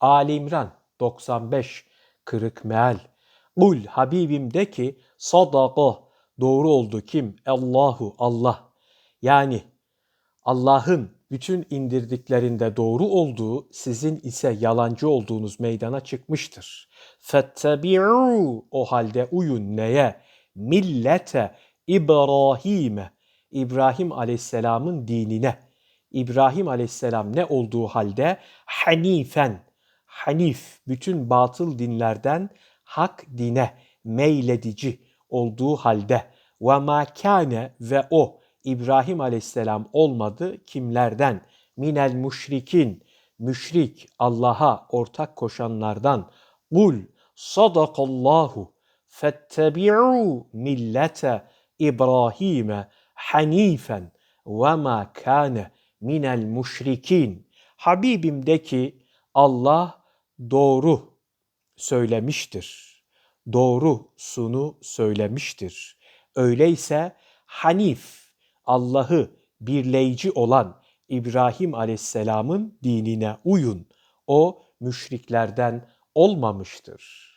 Ali İmran 95 Kırık meal. Kul Habibim de ki sadaka doğru oldu kim? Allahu Allah. Yani Allah'ın bütün indirdiklerinde doğru olduğu, sizin ise yalancı olduğunuz meydana çıkmıştır. Fettebi'u o halde uyun neye? Millete İbrahim'e. İbrahim Aleyhisselam'ın dinine. İbrahim Aleyhisselam ne olduğu halde hanifen, hanif, bütün batıl dinlerden hak dine meyledici olduğu halde ve ma kâne ve o İbrahim Aleyhisselam olmadı kimlerden? Minel müşrikin, müşrik Allah'a ortak koşanlardan. Kul sadakallahu fettebi'u millete İbrahim'e hanifen ve ma kâne minel müşrikin. Habibim de ki Allah doğru söylemiştir. Doğru sunu söylemiştir. Öyleyse Hanif, Allah'ı birleyici olan İbrahim Aleyhisselam'ın dinine uyun. O müşriklerden olmamıştır.